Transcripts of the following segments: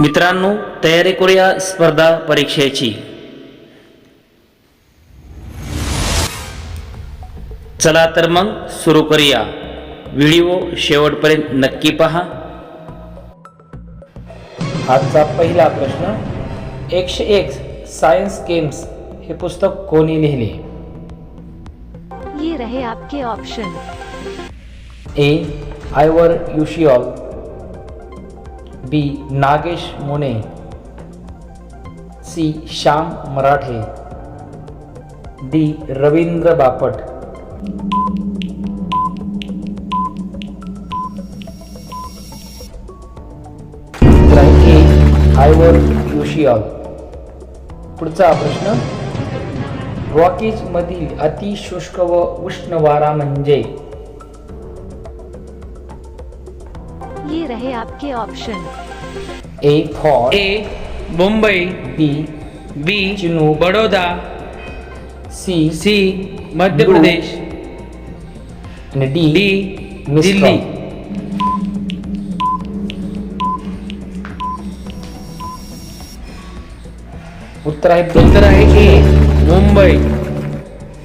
मित्रांनो तयारी करूया स्पर्धा परीक्षेची. चला तर मग सुरू करूया. व्हिडिओ शेवटपर्यंत नक्की पहा. आजचा पहिला प्रश्न एकशे एक सायन्स गेम्स हे पुस्तक कोणी लिहिले? ये रहे आपके ऑप्शन ए आयवर युशिओल B. Nagesh Mone. C. Shyam Marathe. D. Ravindra Bapat. आयवर युशिओल पुढचा प्रश्न. रॉकीजमधील अतिशुष्क व उष्ण वारा म्हणजे? ये रहे आपके option A for A Mumbai B B Chinu Baroda C C Madhya. Pradesh आणि डी डी. दिल्ली उत्तर आहे. उत्तर आहे ए मुंबई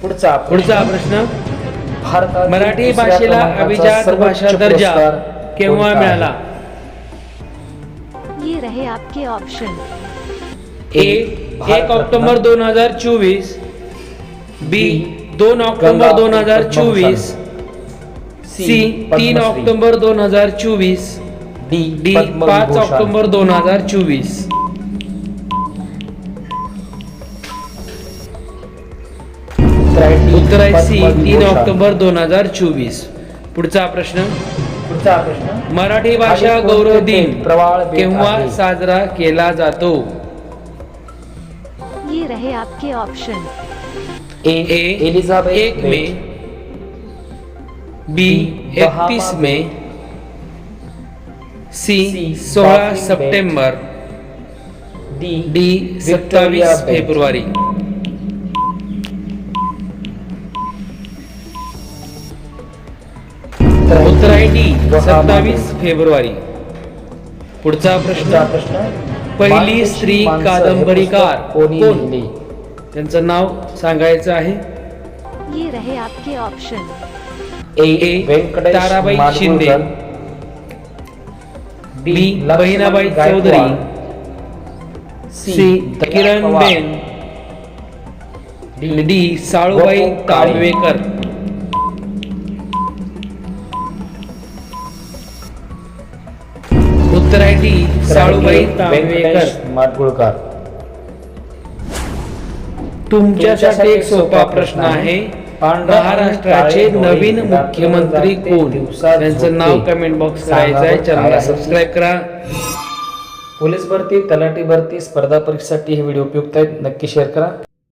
पुढचा पुढचा प्रश्न. भारतात मराठी भाषेला अभिजात भाषा दर्जा. केव्हा मिळाला? ये रहे आपके ऑप्शन ए एक ऑक्टोबर दोन हजार चोवीस. बी दोन ऑक्टोबर दोन हजार चोवीस. सी तीन. ऑक्टोबर दोन हजार चोवीस. D D. पाच ऑक्टोबर दोन हजार चोवीस. उत्तर आहे सी तीन. ऑक्टोबर दोन हजार चोवीस. पुढचा प्रश्न. पुढचा प्रश्न मराठी भाषा गौरव दिन प्रवाळ केव्हा? साजरा केला जातो ये रहे आपके ऑप्शन ए ए एलिझाबेथ एक. मे बी एकतीस. मे सी सोळा. सप्टेंबर डी डी सत्तावीस. फेब्रुवारी बहामा सत्तावीस फेब्रुवारी पुढचा प्रश्न प्रश्न पहिली स्त्री हे कादंबरीकार कोणी कोण? लिहिले त्यांचं नाव सांगायचं आहे ये रहे आपके option A A. Venkatesh Tarabai. Shinde. B Bahinabai Gaikwad. Chaudhari. C Daya Kiran Pawar. Ben D Salubai Gopu Kale. Tambavekar D Salubai Venkatesh Madgulkar. तुमच्यासाठी एक सोपा प्रश्न आहे. महाराष्ट्राचे नवीन मुख्यमंत्री कोण? त्यांचं नाव. कमेंट बॉक्स करायचं आहे. चॅनलला? सबस्क्राईब करा. पोलीस भरती तलाठी भरती स्पर्धा परीक्षेसाठी हे व्हिडिओ उपयुक्त आहेत. नक्की शेअर करा.